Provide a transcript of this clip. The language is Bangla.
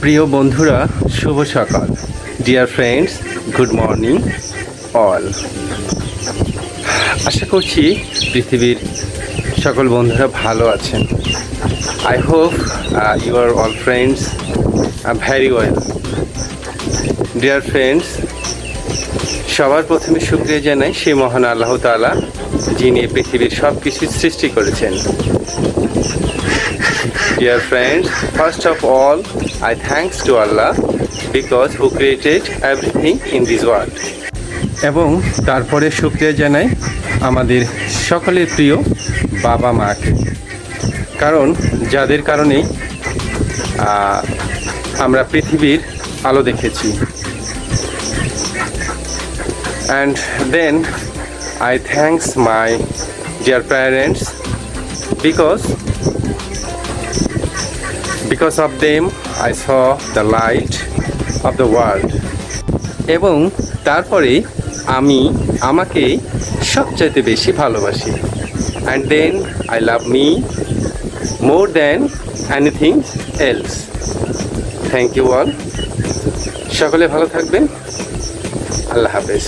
প্রিয় বন্ধুরা শুভ সকাল। Dear friends good morning all আশা করছি পৃথিবীর সকল বন্ধুরা ভালো আছেন। I hope you are all friends very well dear friends সবার প্রথমে শুক্রিয়া জানাই সেই মহান আল্লাহ তাআলা যিনি পৃথিবীর সব কিছু সৃষ্টি করেছেন। Dear friends first of all, I thanks to Allah because who created everything in this world. এবং তারপরে শুক্রিয়া জানাই আমাদের সকলের প্রিয় বাবা মাকে কারণ যাদের কারণেই আমরা পৃথিবীর আলো দেখেছি and then I thanks my dear parents because Because of them, I saw the light of the world. এবং তারপরে আমি আমাকে সবচাইতে বেশি ভালোবাসি। And then I love me more than anything else thank you all সকলে ভালো থাকবেন। আল্লাহ হাফেজ।